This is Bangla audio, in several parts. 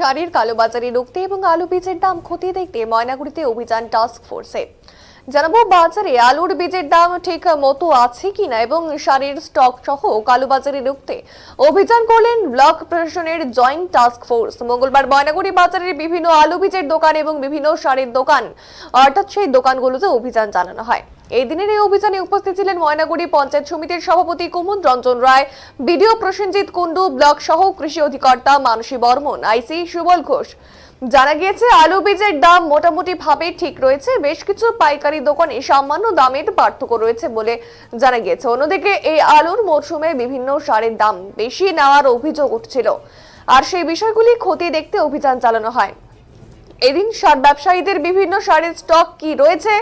শাড়ির কালোবাজারি রুখতে এবং আলু বীজের দাম খতিয়ে দেখতে ময়নাগুড়িতে অভিযান টাস্ক ফোর্সে জানাব, বাজারে আলুর বীজের দাম ঠিক মতো আছে কিনা এবং শাড়ির স্টক সহ কালোবাজারি রুখতে অভিযান করলেন ব্লক প্রশাসনের জয়েন্ট টাস্ক ফোর্স মঙ্গলবার ময়নাগুড়ি বাজারের বিভিন্ন আলু বীজের দোকান এবং বিভিন্ন শাড়ির দোকান, অর্থাৎ সেই দোকানগুলোতে অভিযান চালানো হয়। এই দিনের এই অভিযানে উপস্থিত ছিলেন ময়নাগুড়ি পঞ্চায়েত সমিতির সভাপতি কুমুদ রঞ্জন রায়, বিডিও প্রসেনজিৎ কুন্ডু ব্লক সহ কৃষি অধিকর্তা মানসী বর্মন, আইসি সুবল ঘোষ। জানা গিয়েছে, আলু বীজের দাম মোটামুটি ভাবে ঠিক রয়েছে, বেশ কিছু পাইকারি দোকানে সামান্য দামের পার্থক্য রয়েছে বলে জানা গিয়েছে। অন্যদিকে, এই আলুর মরশুমে বিভিন্ন সারের দাম বেশি নেওয়ার অভিযোগ উঠছিল। আর সেই বিষয়গুলি ক্ষতি দেখতে অভিযান চালানো হয়। এদিন সার ব্যবসায়ীদের বিভিন্ন সারের স্টক কি রয়েছে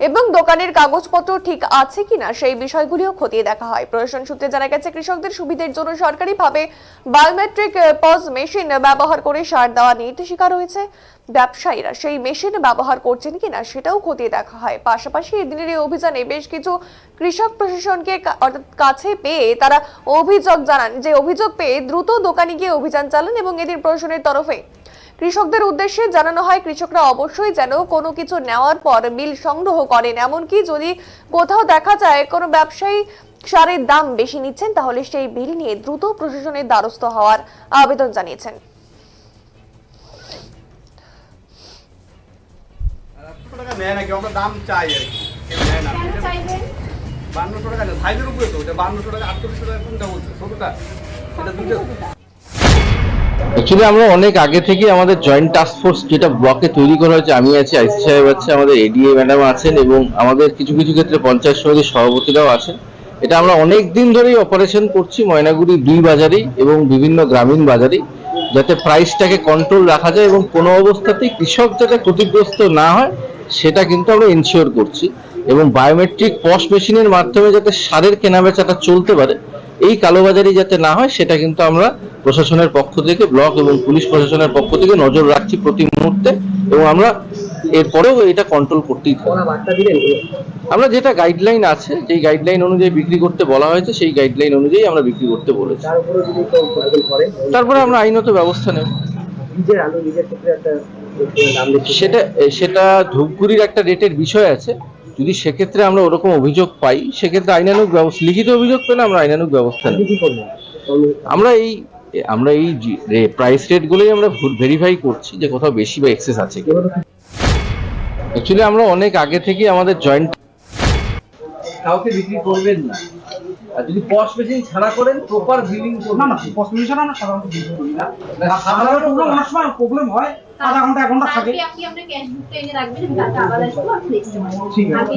এবং দোকানের কাগজপত্র ঠিক আছে কিনা সেই বিষয়গুলিও খতিয়ে দেখা হয়। প্রশাসন সূত্রে জানা গেছে, কৃষকদের সুবিধার জন্য সরকারিভাবে বায়োমেট্রিক পজ মেশিন ব্যবহার করে সার দেওয়া নির্দেশিকা রয়েছে ব্যবসায়ীরা সেই মেশিন ব্যবহার করছেন কিনা সেটাও খতিয়ে দেখা হয়। পাশাপাশি এদিনের এই অভিযানে বেশ কিছু কৃষক প্রশাসনকে অর্থাৎ কাছে পেয়ে তারা অভিযোগ জানান যে অভিযোগ পেয়ে দ্রুত দোকানে গিয়ে অভিযান চালান এবং এদিন প্রশাসনের তরফে কৃষকদের উদ্দেশ্যে জানানো হয় কৃষকরা অবশ্যই যেন কোনো কিছু নেওয়ার পর বিল সংগ্রহ করেন। এমনকি যদি কোথাও দেখা যায় কোনো ব্যবসায়ী সারের দাম বেশি নিচ্ছেন তাহলে সেই বিল নিয়ে দ্রুত প্রশাসনের দ্বারস্থ হওয়ার আবেদন জানিয়েছেন। টাকা দাম চাই বান্নশো সাইজের উপরে তো এটা বান্নশো টাকা আটচল্লিশশো টাকা কোনটা বলছে? ছোটোটা? এটা দুটো অ্যাকচুয়ালি আমরা অনেক আগে থেকে আমাদের জয়েন্ট টাস্ক ফোর্স যেটা ব্লকে তৈরি করা হয়েছে, আমি আছি, আইসি সাহেব আছে, আমাদের এডিএ ম্যাডাম আছেন এবং আমাদের কিছু কিছু ক্ষেত্রে পঞ্চায়েত সমিতির সভাপতিরাও আছেন। এটা আমরা অনেক দিন ধরেই অপারেশন করছি, ময়নাগুড়ি দুই বাজারেই এবং বিভিন্ন গ্রামীণ বাজারেই, যাতে প্রাইসটাকে কন্ট্রোল রাখা যায় এবং কোনো অবস্থাতেই কৃষক যাতে ক্ষতিগ্রস্ত না হয়, সেটা কিন্তু আমরা এনশিওর করছি। এবং বায়োমেট্রিক পশ মেশিনের মাধ্যমে যাতে সারের কেনাবেচাটা চলতে পারে এই কালোবাজারি যাতে না হয়, সেটা কিন্তু আমরা প্রশাসনের পক্ষ থেকে, ব্লক এবং পুলিশ প্রশাসনের পক্ষ থেকে নজর রাখছি প্রতি মুহূর্তে এবং আমরা এরপরেও এটা কন্ট্রোল করতেই থাকব আমরা যেটা গাইডলাইন আছে, যেই গাইডলাইন অনুযায়ী বিক্রি করতে বলা হয়েছে, সেই গাইডলাইন অনুযায়ী আমরা বিক্রি করতে বলেছি। তারপরে আমরা আইনত ব্যবস্থা নেব। সেটা সেটা ধূপগুড়ির একটা রেটের বিষয় আছে। যদি সেক্ষেত্রে আমরা ওরকম অভিযোগ পাই সেক্ষেত্রে আইনানুক ব্যবস্থা লিখিত অভিযোগ পেলে আমরা আইনানুক ব্যবস্থা নেব। আমরা এই আমরা এই প্রাইস রেটগুলোই আমরা ভেরিফাই করছি যে কোথাও বেশি বা এক্সেস আছে কি অ্যাকচুয়ালি আমরা অনেক আগে থেকে আমাদের জয়েন্ট কাউকে বিক্রি করবেন না। আর যদি পশ মেশিন ছাড়া করেন প্রপার বিলিং না না কসমেশন আমরা সাধারণত বিল করি না। সাধারণত কোনো অনেক সময় প্রবলেম হয় আধা ঘণ্টা এক ঘণ্টা থাকে। আপনি আপনার ক্যাশ বুকটা এনে রাখবেন আমি কালকে আবার আসব আপনি ঠিক আছে।